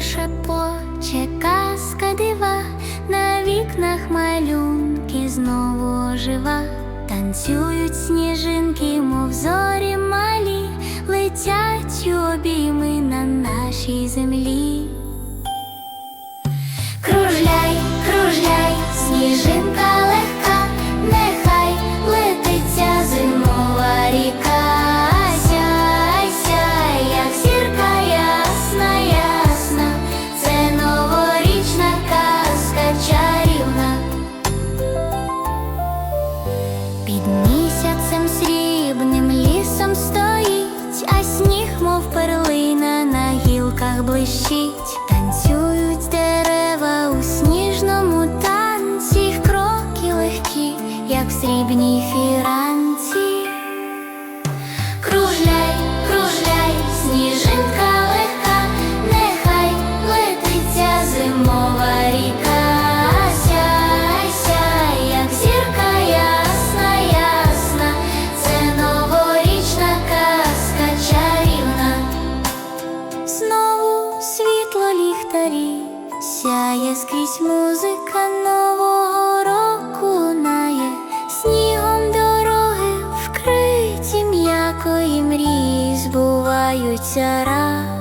шепоче казка дива, на вікнах малюнки знову ожива, танцюють сніжинки, мов зорі малі, летять обійми на нашій землі. Мов перлина, на гілках блищить, танцюють дерева у сніжному танці, кроки легкі, як в срібній фіранці. Кружляй, кружляй, сніжинка легка, нехай летиться зимова ріка. Знову світло ліхтарі, сяє скрізь музика нового року нає, снігом дороги вкриті м'якої мрії, збуваються раз.